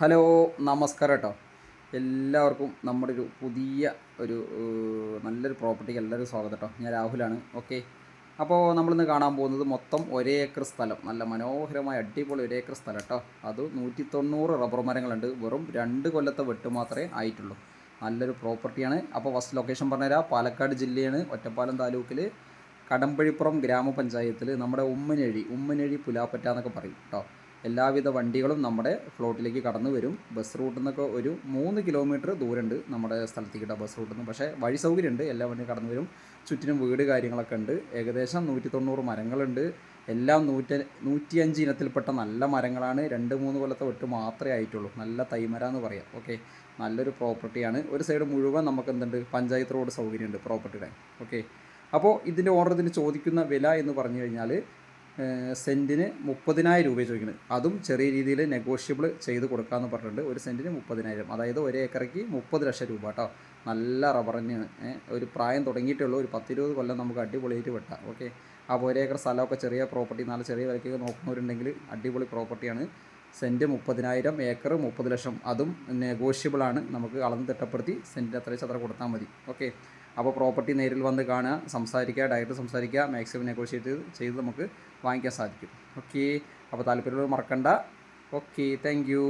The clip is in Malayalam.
ഹലോ നമസ്കാരം കേട്ടോ എല്ലാവർക്കും നമ്മുടെ ഒരു പുതിയ ഒരു നല്ലൊരു പ്രോപ്പർട്ടിക്ക് എല്ലാവരും സ്വാഗതം കേട്ടോ ഞാൻ രാഹുലാണ് ഓക്കെ. അപ്പോൾ നമ്മളിന്ന് കാണാൻ പോകുന്നത് മൊത്തം ഒരേ ഏക്കർ സ്ഥലം. നല്ല മനോഹരമായ അടിപൊളി ഒരേ ഏക്കർ സ്ഥലം കേട്ടോ അത് നൂറ്റി തൊണ്ണൂറ് റബ്ബർ മരങ്ങളുണ്ട്. വെറും രണ്ട് കൊല്ലത്തെ വെട്ട് മാത്രമേ ആയിട്ടുള്ളൂ. നല്ലൊരു പ്രോപ്പർട്ടിയാണ്. അപ്പോൾ ഫസ്റ്റ് ലൊക്കേഷൻ പറഞ്ഞുതരാം. പാലക്കാട് ജില്ലയാണ് ഒറ്റപ്പാലം താലൂക്കിൽ കടമ്പഴിപ്പുറം ഗ്രാമപഞ്ചായത്തിൽ നമ്മുടെ ഉമ്മനഴി ഉമ്മനഴി പുലാപ്പറ്റ എന്നൊക്കെ പറയും കേട്ടോ എല്ലാവിധ വണ്ടികളും നമ്മുടെ ഫ്ലോട്ടിലേക്ക് കടന്നു വരും. ബസ് റൂട്ടിൽ നിന്നൊക്കെ ഒരു മൂന്ന് കിലോമീറ്റർ ദൂരമുണ്ട് നമ്മുടെ സ്ഥലത്തേക്ക് ബസ് റൂട്ടിൽ നിന്ന്. പക്ഷേ വഴി സൗകര്യമുണ്ട് എല്ലാ വണ്ടിയും കടന്നു വരും. ചുറ്റിനും വീട് കാര്യങ്ങളൊക്കെ ഉണ്ട്. ഏകദേശം നൂറ്റി തൊണ്ണൂറ് മരങ്ങളുണ്ട്. എല്ലാം നൂറ്റി നൂറ്റിയഞ്ച് ഇനത്തിൽപ്പെട്ട നല്ല മരങ്ങളാണ്. രണ്ട് മൂന്ന് കൊല്ലത്തെ വെട്ട് മാത്രമേ ആയിട്ടുള്ളൂ. നല്ല തൈമര എന്ന് പറയാം. ഓക്കെ? നല്ലൊരു പ്രോപ്പർട്ടിയാണ്. ഒരു സൈഡ് മുഴുവൻ നമുക്ക് എന്തുണ്ട്? പഞ്ചായത്ത് റോഡ് സൗകര്യമുണ്ട് പ്രോപ്പർട്ടിയുടെ. ഓക്കെ? അപ്പോൾ ഇതിന്റെ ഓണർ ഇതിന് ചോദിക്കുന്ന വില എന്ന് പറഞ്ഞു കഴിഞ്ഞാൽ സെന്റിന് മുപ്പതിനായിരം രൂപ ചോദിക്കുന്നത്. അതും ചെറിയ രീതിയിൽ നെഗോഷ്യബിൾ ചെയ്ത് കൊടുക്കാമെന്ന് പറഞ്ഞിട്ടുണ്ട്. ഒരു സെന്റിന് മുപ്പതിനായിരം. അതായത് ഒരു ഏക്കറയ്ക്ക് മുപ്പത് ലക്ഷം രൂപ കേട്ടോ. നല്ല റബ്ബർ ഒരു പ്രായം തുടങ്ങിയിട്ടുള്ളൂ ഒരു പത്തിരുപത് കൊല്ലം നമുക്ക് അടിപൊളിയായിട്ട് വെട്ടാം. ഓക്കെ? അപ്പോൾ ഒരു ഏക്കർ സ്ഥലമൊക്കെ ചെറിയ പ്രോപ്പർട്ടി നല്ല ചെറിയ വിലയ്ക്ക് നോക്കുന്നവരുണ്ടെങ്കിൽ അടിപൊളി പ്രോപ്പർട്ടിയാണ് സെന്റ് മുപ്പതിനായിരം ഏക്കർ മുപ്പത് ലക്ഷം. അതും നെഗോഷ്യബിളാണ് നമുക്ക് അളന്ന് തിട്ടപ്പെടുത്തി സെന്റിന് അത്ര വെച്ച് അത്ര കൊടുത്താൽ മതി. ഓക്കെ? അപ്പോൾ പ്രോപ്പർട്ടി നേരിൽ വന്ന് കാണുക സംസാരിക്കുക ഡയറക്റ്റ് സംസാരിക്കുക മാക്സിമം നെഗോഷിയേറ്റ് ചെയ്ത് നമുക്ക് വാങ്ങിക്കാൻ സാധിക്കും. ഓക്കെ അപ്പോൾ താല്പര്യമുള്ളത് മറക്കണ്ട. Okay thank you.